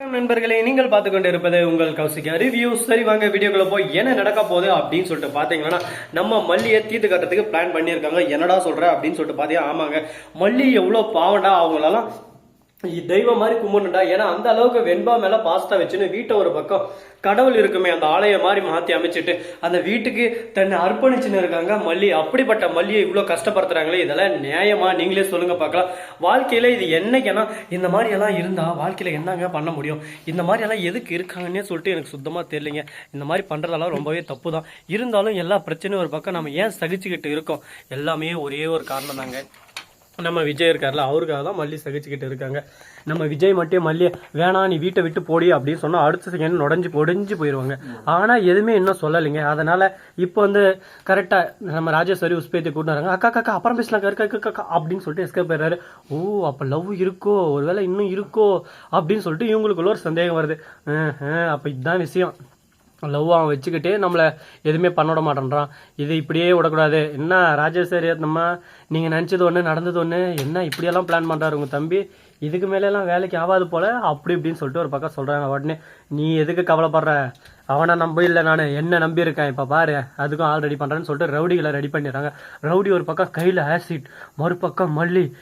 நண்பர்களே நீங்கள் பார்த்து கொண்டு இருப்பது உங்கள் கௌசிக்கா ரிவ்யூ சரி வாங்க வீடியோக்குள்ள போய் என்ன நடக்க போகுது அப்படின்னு சொல்லிட்டு பாத்தீங்கன்னா நம்ம மல்லியை தீர்த்து கட்டுறதுக்கு பிளான் பண்ணியிருக்காங்க. என்னடா சொல்ற அப்படின்னு சொல்லிட்டு பாத்தீங்கன்னா ஆமாங்க. மல்லி எவ்வளவு பாவண்டா அவங்களெல்லாம் தெய்வம் மாதிரி கும்பிடணுண்டா ஏன்னா அந்த அளவுக்கு வெண்பா மேல பாஸ்தா வச்சுன்னு வீட்டை ஒரு பக்கம் கடவுள் இருக்குமே அந்த ஆலயம் மாதிரி மாத்தி அமைச்சிட்டு அந்த வீட்டுக்கு தன்னை அர்ப்பணிச்சுன்னு இருக்காங்க. மல்லி அப்படிப்பட்ட மல்லியை இவ்வளவு கஷ்டப்படுத்துறாங்களே இதெல்லாம் நியாயமா? நீங்களே சொல்லுங்க பார்க்கலாம். வாழ்க்கையில இது என்னைக்குன்னா இந்த மாதிரி எல்லாம் இருந்தா வாழ்க்கையில என்னங்க பண்ண முடியும்? இந்த மாதிரி எல்லாம் எதுக்கு இருக்காங்கன்னே சொல்லிட்டு எனக்கு சுத்தமா தெரியலைங்க. இந்த மாதிரி பண்றதெல்லாம் ரொம்பவே தப்பு தான் இருந்தாலும் எல்லா பிரச்சனையும் ஒரு பக்கம் நம்ம ஏன் சகிச்சுக்கிட்டு இருக்கோம்? எல்லாமே ஒரே ஒரு காரணம் தாங்க நம்ம விஜய் இருக்கார்ல அவருக்காக தான் மல்லி சகிச்சுக்கிட்டு இருக்காங்க. நம்ம விஜய் மட்டும் மல்லி வேணாம் நீ வீட்டை விட்டு போடி அப்படின்னு சொன்னால் அடுத்த செகண்ட் நுடைஞ்சு பொடிஞ்சு போயிடுவாங்க ஆனால் எதுவுமே இன்னும் சொல்லலைங்க. அதனால இப்போ வந்து கரெக்டாக நம்ம ராஜேஸ்வரி உஸ்பேத்தி கூட்டினாங்க அக்கா அக்கா அப்புறம் பேசலாம் அக்கா அக்கா அப்படின்னு சொல்லிட்டு எஸ்கேப் போயிடுறாரு. ஓ அப்போ லவ் இருக்கோ? ஒருவேளை இன்னும் இருக்கோ? அப்படின்னு சொல்லிட்டு இவங்களுக்குள்ள ஒரு சந்தேகம் வருது. அப்போ இதுதான் விஷயம். லவ் அவன் வச்சுக்கிட்டு நம்மளை எதுவுமே பண்ண விட மாட்டேன்றான். இது இப்படியே விடக்கூடாது. என்ன ராஜேஸ்வரி நம்ம நீங்கள் நினச்சது ஒன்று நடந்தது ஒன்று என்ன இப்படியெல்லாம் பிளான் பண்ணுறாரு உங்கள் தம்பி? இதுக்கு மேலெல்லாம் வேலைக்கு ஆகாது போல். அப்படி இப்படின்னு சொல்லிட்டு ஒரு பக்கம் சொல்கிறாங்க உடனே நீ எதுக்கு கவலைப்படுற? அவனை நம்ப இல்லை நான். என்ன நம்பியிருக்கேன்? இப்போ பாரு அதுக்கும் ஆள் ரெடி பண்ணுறேன்னு சொல்லிட்டு ரவுடிகளை ரெடி பண்ணிடுறாங்க. ரவுடி ஒரு பக்கம் கையில் ஆசிட் மறுபக்கம் மல்லி.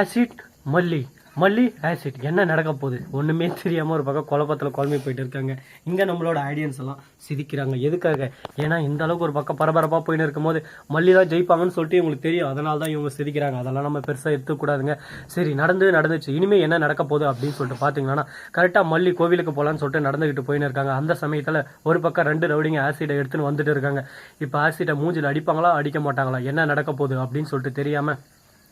ஆசிட் மல்லி. மல்லி ஆசிட் என்ன நடக்க போகுது? ஒன்றுமே தெரியாமல் ஒரு பக்கம் குழப்பத்தில் குழம்பி போயிட்டு இருக்காங்க. இங்கே நம்மளோட ஆடியன்ஸ் எல்லாம் சிரிக்கிறாங்க. எதுக்காக? ஏன்னா இந்த அளவுக்கு ஒரு பக்கம் பரபரப்பாக போயின்னு இருக்கும்போது மல்லி தான் ஜெயிப்பாங்கன்னு சொல்லிட்டு இவங்களுக்கு தெரியும். அதனால தான் இவங்க சிரிக்கிறாங்க. அதெல்லாம் நம்ம பெருசாக எடுத்துக்கூடாதுங்க. சரி நடந்து நடந்துச்சு. இனிமேல் என்ன நடக்க போகுது அப்படின்னு சொல்லிட்டு பார்த்தீங்கன்னா கரெக்டாக மல்லி கோவிலுக்கு போகலான்னு சொல்லிட்டு நடந்துக்கிட்டு போயின்னு இருக்காங்க. அந்த சமயத்தில் ஒரு பக்கம் ரெண்டு ரவுடிங்க ஆசிடை எடுத்துன்னு வந்துட்டு இருக்காங்க. இப்போ ஆசிடை மூஞ்சில் அடிப்பாங்களா? அடிக்க மாட்டாங்களா? என்ன நடக்க போகுது அப்படின்னு சொல்லிட்டு தெரியாமல்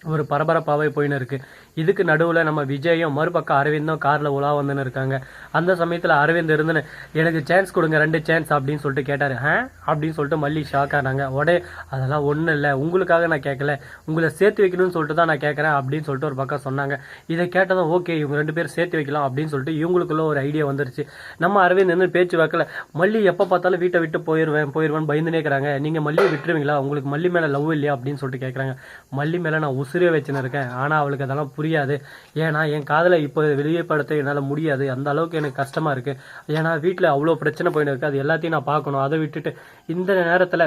ஒரு பரபரப்பாகவே போயின்னு இருக்கு. இதுக்கு நடுவில் நம்ம விஜயும் மறுபக்கம் அரவிந்தும் காரில் உலா வந்துன்னு இருக்காங்க. அந்த சமயத்தில் அரவிந்த் இருந்துன்னு எனக்கு சான்ஸ் கொடுங்க ரெண்டு சான்ஸ் அப்படின்னு சொல்லிட்டு கேட்டார். ஆ? அப்படின்னு சொல்லிட்டு மல்லி ஷாக் ஆனாங்க. உடனே அதெல்லாம் ஒன்றும் இல்லை. உங்களுக்காக நான் கேட்கல உங்களை சேர்த்து வைக்கணும்னு சொல்லிட்டு தான் நான் கேட்குறேன் அப்படின்னு சொல்லிட்டு ஒரு பக்கம் சொன்னாங்க. இதை கேட்டதும் ஓகே இவங்க ரெண்டு பேரும் சேர்த்து வைக்கலாம் அப்படின்னு சொல்லிட்டு இவங்களுக்குள்ள ஒரு ஐடியா வந்துருச்சு. நம்ம அரவிந்த் நின்று பேச்சு வைக்கல. மல்லி எப்போ பார்த்தாலும் வீட்டை விட்டு போயிடுவேன் போயிடுவேன் பயந்துனே இருக்கிறாங்க. நீங்கள் மல்லியை விட்டுருவீங்களா? உங்களுக்கு மல்லி மேலே லவ் இல்லையா? அப்படின்னு சொல்லிட்டு கேட்குறாங்க மல்லி மேலே நான் உசுரே வச்சுன்னு இருக்கேன். ஆனால் அவளுக்கு அதெல்லாம் புரியாது. ஏன்னா என் காதலை இப்போ வெளியப்படுத்த என்னால் முடியாது. அந்த அளவுக்கு எனக்கு கஷ்டமாக இருக்குது ஏன்னா வீட்டில் அவ்வளோ பிரச்சனை போயின்னு இருக்குது அது எல்லாத்தையும் நான் பார்க்கணும். அதை விட்டுட்டு இந்த நேரத்தில்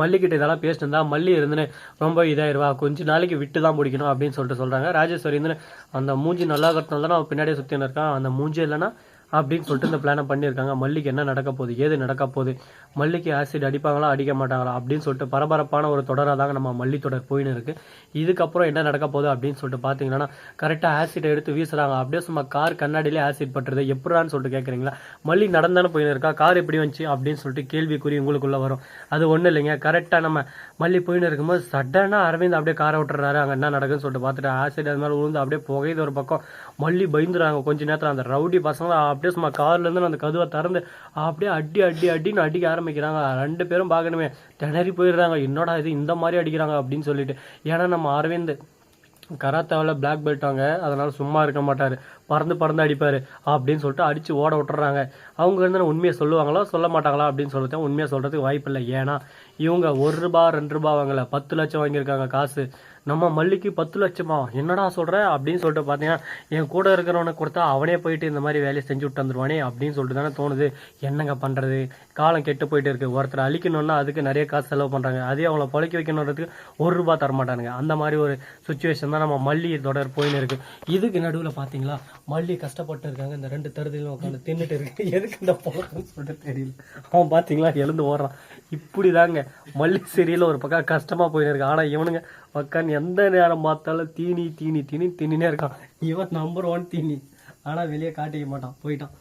மல்லிக்கிட்ட இதெல்லாம் பேசிட்டு மல்லி இருந்துன்னு ரொம்ப இதாயிருவா. கொஞ்ச நாளைக்கு விட்டு தான் பிடிக்கணும் அப்படின்னு சொல்லிட்டு சொல்கிறாங்க ராஜேஸ்வரி இருந்துன்னு அந்த மூஞ்சி நல்லா இருக்கிறதுனால தான் அவன் பின்னாடியே சுற்றின்னு இருக்கான். அந்த மூஞ்சி இல்லைன்னா அப்படின்னு சொல்லிட்டு இந்த பிளானை பண்ணியிருக்காங்க. மல்லிக்கு என்ன நடக்க போகுது? ஏது நடக்க போகுது? மல்லிக்கு ஆசிட் அடிப்பாங்களா? அடிக்க மாட்டாங்களா? அப்படின்னு சொல்லிட்டு பரபரப்பான ஒரு தொடராக தாங்க நம்ம மல்லி தொடர் போயின்னு இருக்குது இதுக்கப்புறம் என்ன நடக்க போகுது அப்படின்னு சொல்லிட்டு பார்த்தீங்கன்னா கரெக்டாக ஆசிட் எடுத்து வீசுகிறாங்க அப்படியே சும்மா கார் கண்ணாடியிலே ஆசிட் பட்டுறது. எப்படான்னு சொல்லிட்டு கேட்குறீங்களா மல்லி நடந்தானே போயின்னு இருக்கா? கார் எப்படி வந்துச்சு? அப்படின்னு சொல்லிட்டு கேள்விக்குறி உங்களுக்குள்ளே வரும். அது ஒன்றும் இல்லைங்க. கரெக்டாக நம்ம மல்லி போயின்னு இருக்கும்போது சடனாக அரவிந்த் அப்படியே காரை விட்டுறாரு. அங்கே என்ன நடக்குதுன்னு சொல்லிட்டு பார்த்துட்டு ஆசிட் அது மாதிரி விழுந்து அப்படியே புகையுது ஒரு பக்கம். மல்லி பயந்துறாங்க கொஞ்ச நேரத்தில் அந்த ரவுடி பசங்க அப்படியே சும்மா கார்லேருந்து நான் அந்த கதவை திறந்து அப்படியே அடி அடி அடின்னு அடிக்க ஆரம்பிக்கிறாங்க. ரெண்டு பேரும் பார்க்கணுமே. திணறி போயிடுறாங்க. என்னடா இது இந்த மாதிரி அடிக்கிறாங்க அப்படின்னு சொல்லிட்டு. ஏன்னா நம்ம அரவிந்த் கராத்தாவில் பிளாக் பெல்ட் வாங்க அதனால் சும்மா இருக்க மாட்டார். பறந்து பறந்து அடிப்பார் அப்படின்னு சொல்லிட்டு அடித்து ஓட விட்டுறாங்க. அவங்க இருந்து உண்மையை சொல்லுவாங்களா? சொல்ல மாட்டாங்களா அப்படின்னு சொல்லிட்டு உண்மையை சொல்கிறதுக்கு வாய்ப்பு இல்லை ஏன்னா இவங்க ஒரு ரூபா ரெண்டு ரூபா வாங்கலை. பத்து லட்சம் வாங்கியிருக்காங்க காசு. நம்ம மல்லிக்கு பத்து லட்சமா? என்னடா சொல்ற? அப்படின்னு சொல்லிட்டு பார்த்தீங்கன்னா என் கூட இருக்கிறவனை கொடுத்தா அவனே போயிட்டு இந்த மாதிரி வேலையை செஞ்சு விட்டு வந்துருவானே அப்படின்னு சொல்லிட்டு தானே தோணுது. என்னங்க பண்றது? காலம் கெட்டு போயிட்டு இருக்கு. ஒருத்தர் அழிக்கணும்னா அதுக்கு நிறைய காசு செலவு பண்றாங்க. அதே அவங்கள பழக்க வைக்கணுன்றதுக்கு ஒரு ரூபாய் தர மாட்டானுங்க அந்த மாதிரி ஒரு சுச்சுவேஷன் தான் நம்ம மல்லி தொடர் போயின்னு இருக்கு. இதுக்கு நடுவில் பார்த்தீங்களா மல்லி கஷ்டப்பட்டு இருக்காங்க. இந்த ரெண்டு தருதிலும் உட்காந்து தின்னுட்டு இருக்கு. எதுக்கு இந்த பழக்கம்னு சொல்லிட்டு தெரியல. அவன் பார்த்தீங்களா எழுந்து ஓடுறான். இப்படிதாங்க. மல்லி சீரியல் ஒரு பக்கம் கஷ்டமா போயின்னு இருக்கு. ஆனா இவனுங்க உட்காந்து எந்த நேரம் பார்த்தாலும் தீனி தீனி தீனி தின்னே இருக்கான். இவன் நம்பர் ஒன் தீனி. ஆனால் வெளியே காட்டிக்க மாட்டான். போயிட்டான்.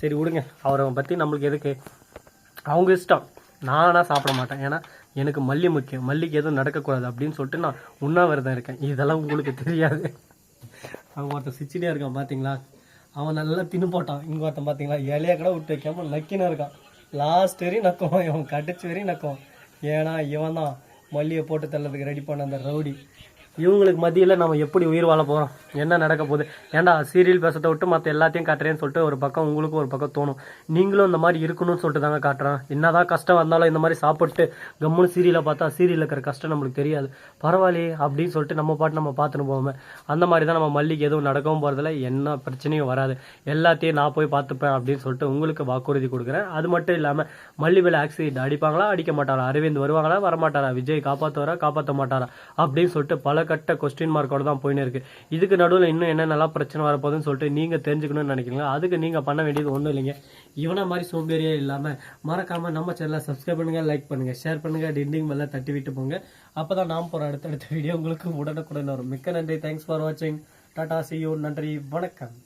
சரி விடுங்க. அவரை பற்றி நம்மளுக்கு எதுக்கு? அவங்க இஷ்டம். நானாக சாப்பிட மாட்டேன். ஏன்னா எனக்கு மல்லி முக்கியம். மல்லிக்கு எதுவும் நடக்கக்கூடாது அப்படின்னு சொல்லிட்டு நான் உண்ணாவிரதம் இருக்கேன். இதெல்லாம் உங்களுக்கு தெரியாது. அவன் ஒருத்தன் சிச்சினியாக இருக்கான் பார்த்தீங்களா அவன் நல்லா தின்னு போட்டான். இங்க ஒருத்தன் பார்த்தீங்களா இலையை கூட விட்டு வைக்காமல் நக்கின்னு இருக்கான். லாஸ்ட் வரையும் நக்குவான். இவன் கடிச்சு வரையும் நக்குவான். ஏன்னா இவன் தான் மல்லியை போட்டு தள்ளதுக்கு ரெடி பண்ண அந்த ரவுடி. இவங்களுக்கு மத்தியில் நம்ம எப்படி உயிர் வாழ போகிறோம் என்ன நடக்க போகுது? ஏன்டா சீரியல் பேசத்தை விட்டு மற்ற எல்லாத்தையும் காட்டுறேன்னு சொல்லிட்டு ஒரு பக்கம் உங்களுக்கும் ஒரு பக்கம் தோணும். நீங்களும் இந்த மாதிரி இருக்கணும்னு சொல்லிட்டு தாங்க காட்டுறேன். என்னதான் கஷ்டம் வந்தாலும் இந்த மாதிரி சாப்பிட்டு கம்முன்னு சீரியலை பார்த்தா சீரியலில் இருக்கிற கஷ்டம் நம்மளுக்கு தெரியாது. பரவாயில்லையே அப்படின்னு சொல்லிட்டு நம்ம பாட்டு நம்ம பார்த்துன்னு போவோமே. அந்த மாதிரி தான் நம்ம மல்லிக்கு எதுவும் நடக்கவும் போகிறதில்ல என்ன பிரச்சனையும் வராது. எல்லாத்தையும் நான் போய் பார்த்துப்பேன் அப்படின்னு சொல்லிட்டு உங்களுக்கு வாக்குறுதி கொடுக்குறேன். அது மட்டும் இல்லாமல் மல்லி மேலே ஆக்சிடென்ட் அடிப்பாங்களா? அடிக்க மாட்டாரா? அரவிந்த் வருவாங்களா? வரமாட்டாரா? விஜய் காப்பாற்றுவாரா காப்பாற்ற மாட்டாரா? அப்படின்னு சொல்லிட்டு பல கட்ட கொஸ்டின் மார்க்கோட தான் போயின்னு இருக்கு. இதுக்கு நடுவில் இன்னும் என்னென்னலாம் பிரச்சனை வரப்போகுதுன்னு சொல்லிட்டு நீங்கள் தெரிஞ்சுக்கணும்னு நினைக்கிறீங்க அதுக்கு நீங்கள் பண்ண வேண்டியது ஒன்றும் இல்லைங்க. இவனை மாதிரி சோம்பேறியே இல்லாமல் மறக்காமல் நம்ம சேனலை சப்ஸ்கிரைப் பண்ணுங்கள் லைக் பண்ணுங்கள் ஷேர் பண்ணுங்கள் டிண்டிங் மேலே தட்டி விட்டு போங்க. அப்போ தான் நாம் போகிற அடுத்தடுத்த வீடியோ உங்களுக்கு உடனுக்குடன் வரும். மிக்க நன்றி. தேங்க்ஸ் ஃபார் வாட்சிங் டாடா சி யூ நன்றி. வணக்கம்.